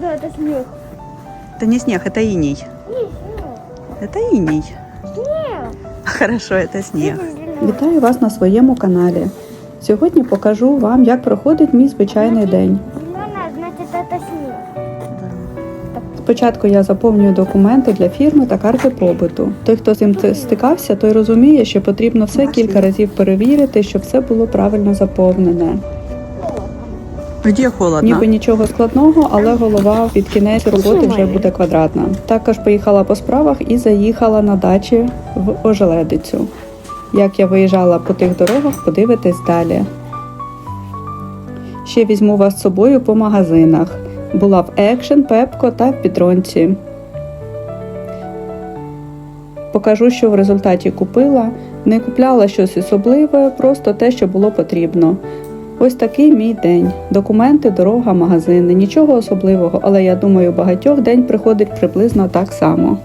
Да, это снег. Это не снег, это иней. Не, снег. Это иней. Снег. Хорошо, это снег. Зеленый. Вітаю вас на своєму каналі. Сьогодні покажу вам, як проходить мій звичайний день. Зеленая, значит, это снег. Спочатку я заповнюю документи для фірми та карти побуту. Той, хто з цим це- стикався, той розуміє, що потрібно все кілька разів перевірити, щоб все було правильно заповнене. Где холодно? Ніби нічого складного, але голова під кінець роботи вже буде квадратна. Також поїхала по справах і заїхала на дачі в Ожеледицю. Як я виїжджала по тих дорогах, подивитись далі. Ще візьму вас з собою по магазинах. Була в Екшен, Пепко та в Підронці. Покажу, що в результаті купила. Не купляла щось особливе, просто те, що було потрібно. Ось такий мій день. Документи, дорога, магазини. Нічого особливого, але я думаю, багатьох день приходить приблизно так само.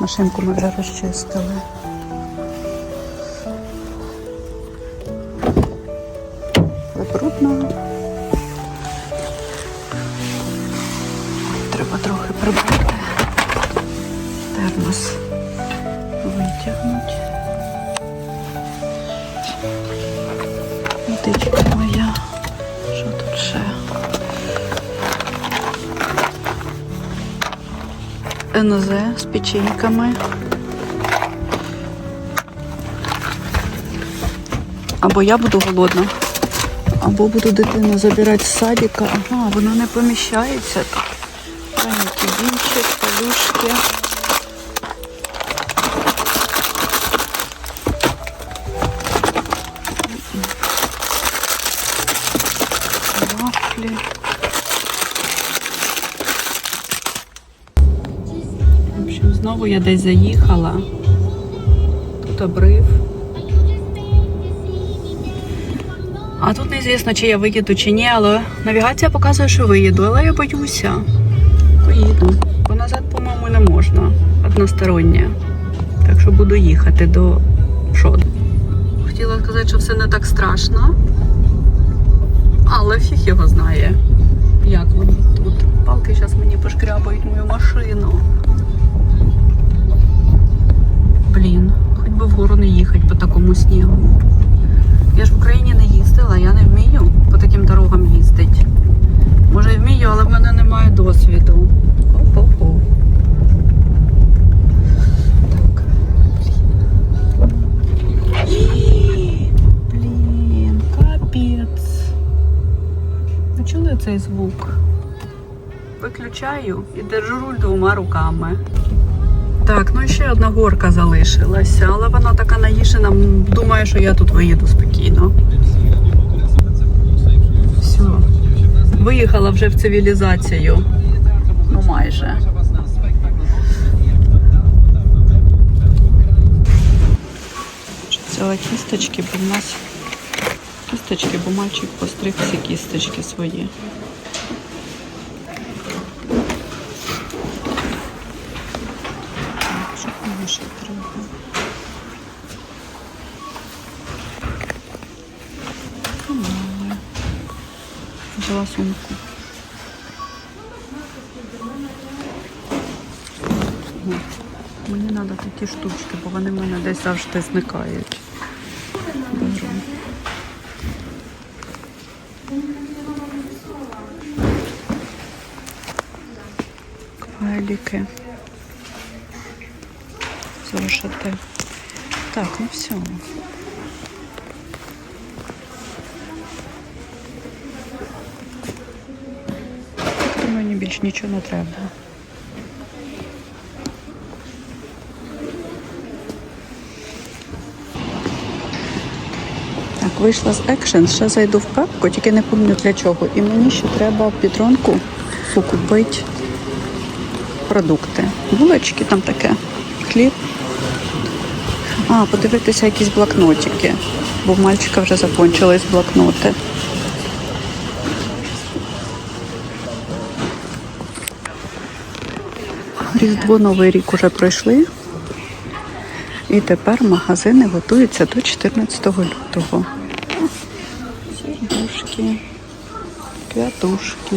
Машинку ми вже розчистили. НЗ з печеньками. Або я буду голодна, або буду дитину забирати з садика. Ага, воно не поміщається тут. Вінчик, подушки. Знову я десь заїхала. Тут обрив. А тут неізвісно, чи я виїду, чи ні, але навігація показує, що виїду, але я боюся. Поїду. Бо назад, по-моєму, не можна. Одностороннє. Так що буду їхати до Шоду. Хотіла сказати, що все не так страшно. Але фіг його знає. Як воно тут. Палки зараз мені пошкрябають мою машину. Їхати снігу. Я ж в Україні не їздила, я не вмію по таким дорогам їздити. Може і вмію, але в мене немає досвіду. Оу-оу-оу. Так. Блін, капець. Ви чули цей звук? Виключаю і держу руль двома руками. Так, ну ще одна горка залишилася, але вона така наїжена, думаю, що я тут виїду спокійно. Все. Виїхала вже в цивілізацію. Ну майже. Взяла кісточки, бо в нас кісточки, бо мальчик постриг всі кісточки свої. Що мені ще треба? Канали. Взяла сумку. Мені треба такі штучки, бо вони в мене десь завжди зникають. Беру. Кваліки. Зошити. Так, ну все. Більше нічого не треба. Так, вийшла з екшен, ще зайду в пепку, тільки не пам'ятаю для чого. І мені ще треба підронку покупити продукти. Булочки там таке, хліб. А, подивитися якісь блокнотики, бо в мальчика вже закончились блокноти. Різдво Новий рік уже пройшли. І тепер магазини готуються до 14 лютого. Сердушки, квятушки,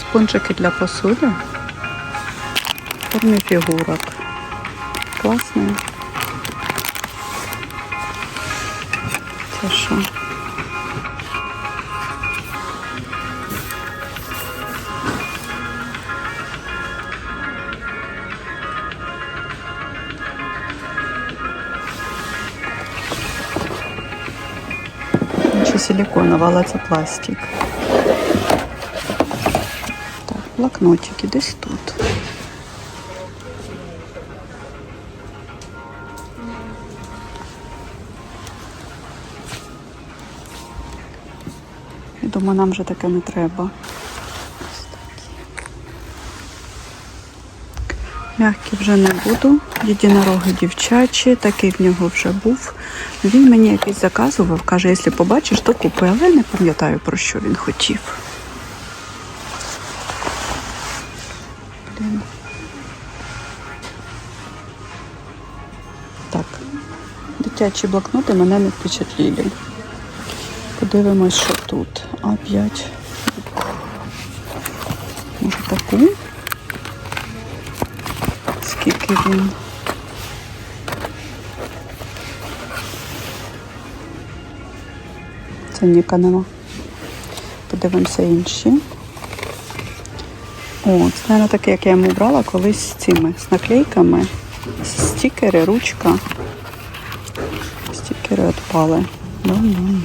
спонжики для посуди, формі фігурок. Класний. Це що? Силиконова, це пластик. Так, блокнотики десь тут. Я думаю, нам вже таке не треба. Ось такі. Мягкі вже не буду. Єдинороги дівчачі, такий в нього вже був. Він мені якийсь заказував, каже, якщо побачиш, то купи, але не пам'ятаю, про що він хотів. Так, дитячі блокноти мене не впечатліли. Подивимось, що тут. А5. Скільки він? Цінника нема. Подивимося інші. О, це, мабуть, таке, як я йому брала колись з цими, з наклейками. Стікери, ручка. Стікери відпали. Ну-ну-ну.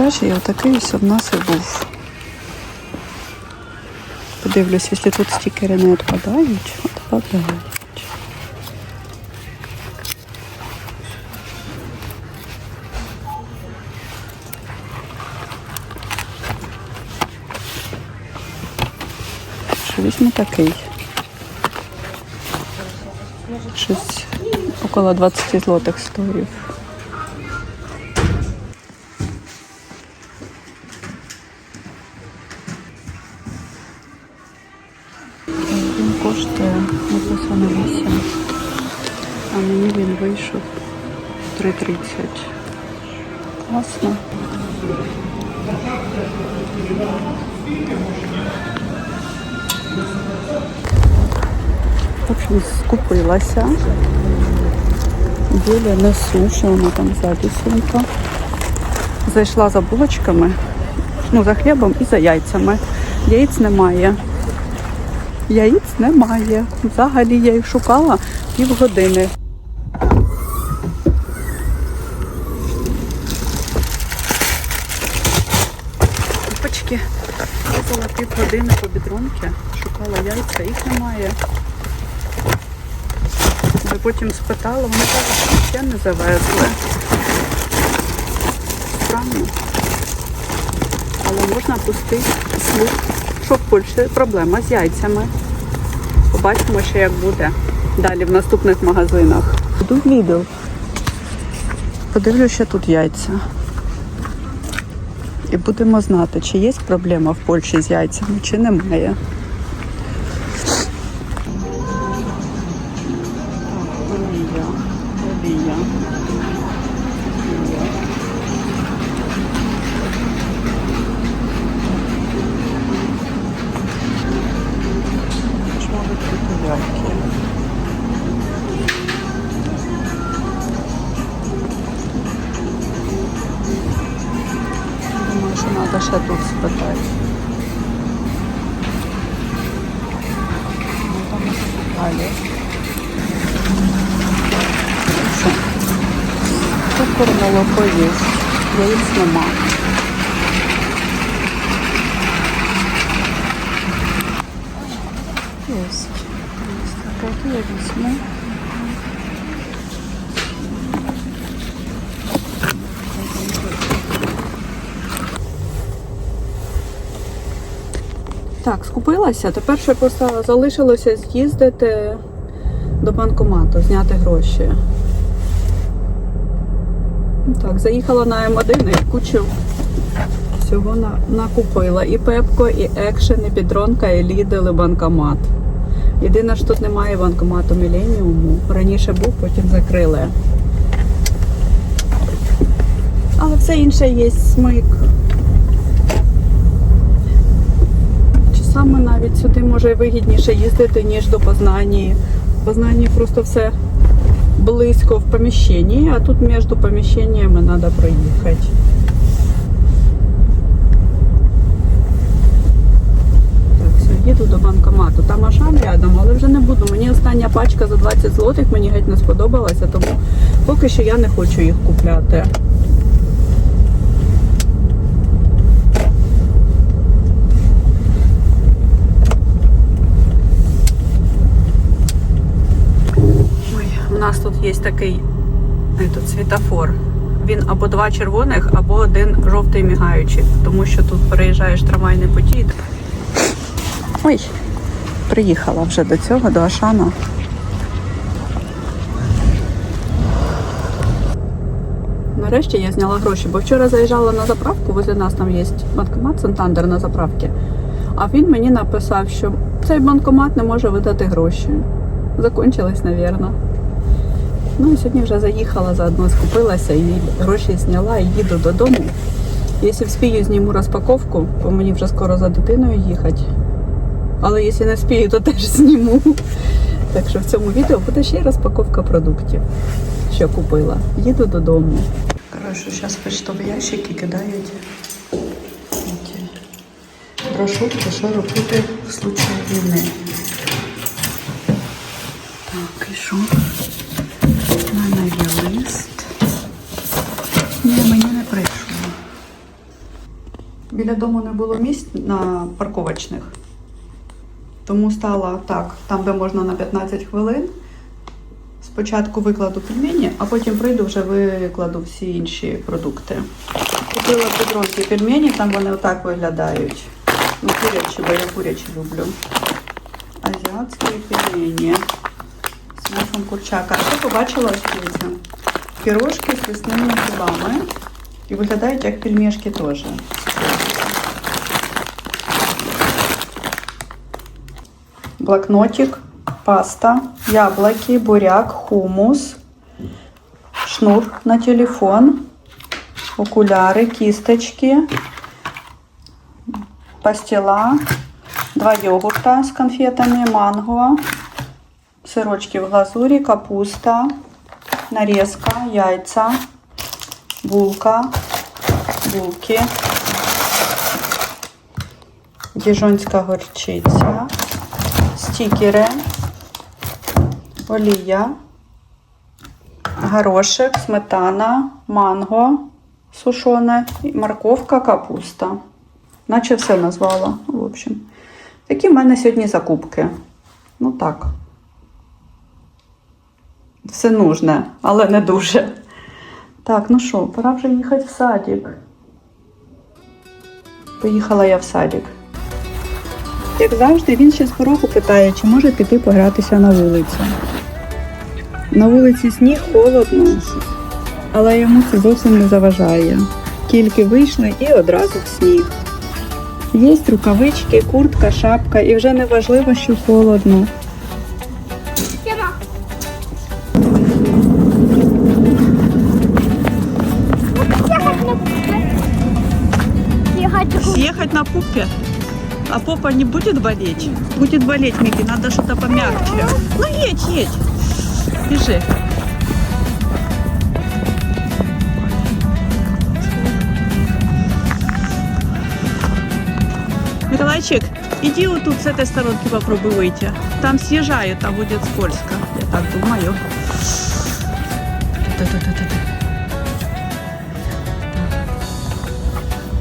По дівчачий отакий ось в нас і був. Подивлюсь, якщо тут стікери не відпадають, відпадають. Візьму такий. Щось около 20 злотих стоїв. Написано 8. А мені він вийшов 3,30. Класно. В общем, скупилася. Біля несу, що вона там ззаді сумка. Зайшла за булочками, ну, за хлібом і за яйцями. Яєць немає. Яєць немає. Взагалі я їх шукала півгодини. Опачки. Їздила півгодини по бідронки, шукала яйця, їх немає. Я потім спитала, вони кажуть, що ще не завезли. Странно. Але можна пустити слух, що в Польщі проблема з яйцями. Побачимо ще, як буде далі в наступних магазинах. Буду в Lidl. Подивлюся, тут яйця. І будемо знати, чи є проблема в Польщі з яйцями, чи немає. Молоко є. Яєць нема. Есть. Есть. Так, какие я візьму? Так, скупилася. Тепер ще просто залишилося з'їздити до банкомату, зняти гроші. Так, заїхала на М1 і кучу всього на, накупила. І Пепко, і Екшен, і Підронка, і Лідл, і банкомат. Єдине, що тут немає банкомату Міленіуму. Раніше був, потім закрили. Але все інше є смик. Часами навіть сюди може вигідніше їздити, ніж до Познані. В Познані просто все близько в поміщенні, а тут треба проїхати. Так, все, їду до банкомату. Там Ашан рядом, але вже не буду. Мені остання пачка за 20 злотих, мені геть не сподобалася, тому поки що я не хочу їх купляти. Ой, у нас тут є такий этот, світофор. Він або два червоних, або один жовтий мігаючий, тому що тут переїжджаєш трамвайний потік. Ой, приїхала вже до цього, до Ашана. Нарешті я зняла гроші, бо вчора заїжджала на заправку, возле нас там є банкомат Сантандер на заправці. А він мені написав, що цей банкомат не може видати гроші. Закончилось, напевно. Ну і сьогодні вже заїхала, заодно скупилася і гроші зняла і їду додому. Якщо вспію, зніму розпаковку, бо мені вже скоро за дитиною їхати. Але якщо не вспію, то теж зніму. Так що в цьому відео буде ще й розпаковка продуктів, що купила. Їду додому. Коротше, зараз почтові ящики кидають брошурки, що робити в случае війни. Так, і що? Лист. Ні, мені не прийшло. Біля дому не було місць на парковочних. Тому стала так, там, де можна на 15 хвилин. Спочатку викладу пельмені, а потім прийду вже викладу всі інші продукти. Купила підронки пельмені, там вони отак виглядають. Ну, курячі, бо я курячі люблю. Азіатські пельмені з курчака. А побачила ось дивіться, пірожки з лісними грибами. І виглядають як пельмешки теж. Блокнотик, паста, яблоки, буряк, хумус, шнур на телефон, окуляри, кисточки, пастила, два йогурта з конфетами, манго, сирочки в глазурі, капуста, нарезка, яйця, булка, булки, діжонська горчиця, стікери, олія, горошек, сметана, манго сушене, морковка, капуста. Наче все назвала. В общем, такі в мене сьогодні закупки. Ну так. Все нужне, але не дуже. Так, ну що, пора вже їхати в садик. Поїхала я в садик. Як завжди, він ще з порогу питає, чи може піти погратися на вулицю. На вулиці сніг холодно, але йому це зовсім не заважає. Тільки вийшли і одразу в сніг. Є рукавички, куртка, шапка, і вже не важливо, що холодно. Пупе? А попа не будет болеть? Будет болеть, Микки, надо что-то помягче. Ну едь, едь. Бежи. Николайчик, иди вот тут с этой сторонки попробуй выйти. Там съезжают, там будет скользко. Я так думаю. Та-та-та-та-та.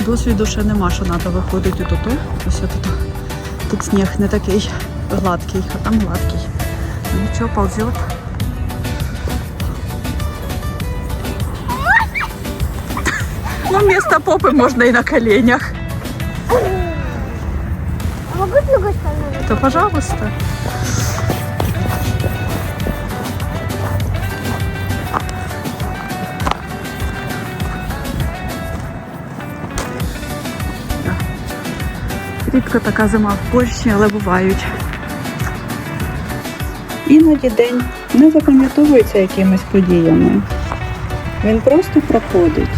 Досвіду ще нема, що треба виходити тут. Ось тут. Тут сніг не такий гладкий, а там гладкий. Нічого, ползет. Ну, вместо попы можно и на коленях. А могу с другой стороны? То пожалуйста. Рідко така зима в Польщі, але бувають. Іноді день не запам'ятовується якимись подіями. Він просто проходить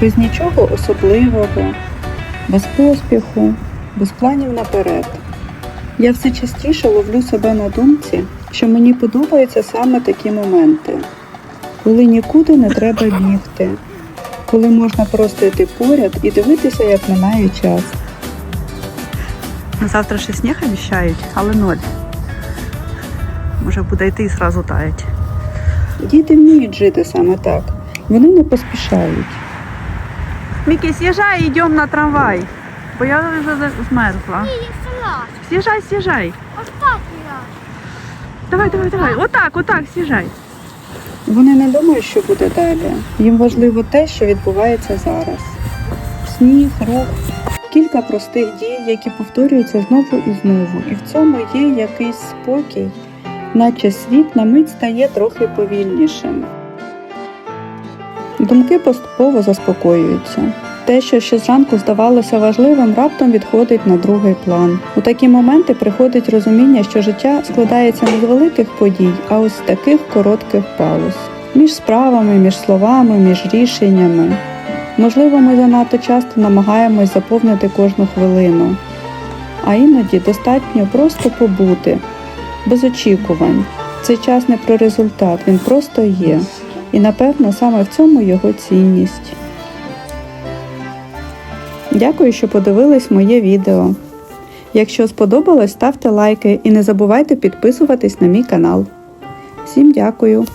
без нічого особливого, без поспіху, без планів наперед. Я все частіше ловлю себе на думці, що мені подобаються саме такі моменти, коли нікуди не треба бігти, коли можна просто йти поряд і дивитися, як минає час. На завтра ще сніг обіцяють, але ноль. Може буде йти і зразу таять. Діти вміють жити саме так. Вони не поспішають. Мікі, з'їжджай, йдемо на трамвай. Бо я вже змерзла. Не, я сама. З'їжджай, з'їжджай. Оставь меня. Давай, давай, давай. Отак, отак, з'їжджай. Вони не думають, що буде далі. Їм важливо те, що відбувається зараз. Сніг, рух, кілька простих дій, які повторюються знову і знову. І в цьому є якийсь спокій, наче світ на мить стає трохи повільнішим. Думки поступово заспокоюються. Те, що ще зранку здавалося важливим, раптом відходить на другий план. У такі моменти приходить розуміння, що життя складається не з великих подій, а ось з таких коротких пауз. Між справами, між словами, між рішеннями. Можливо, ми занадто часто намагаємось заповнити кожну хвилину, а іноді достатньо просто побути, без очікувань. Цей час не про результат, він просто є. І напевно саме в цьому його цінність. Дякую, що подивились моє відео. Якщо сподобалось, ставте лайки і не забувайте підписуватись на мій канал. Всім дякую!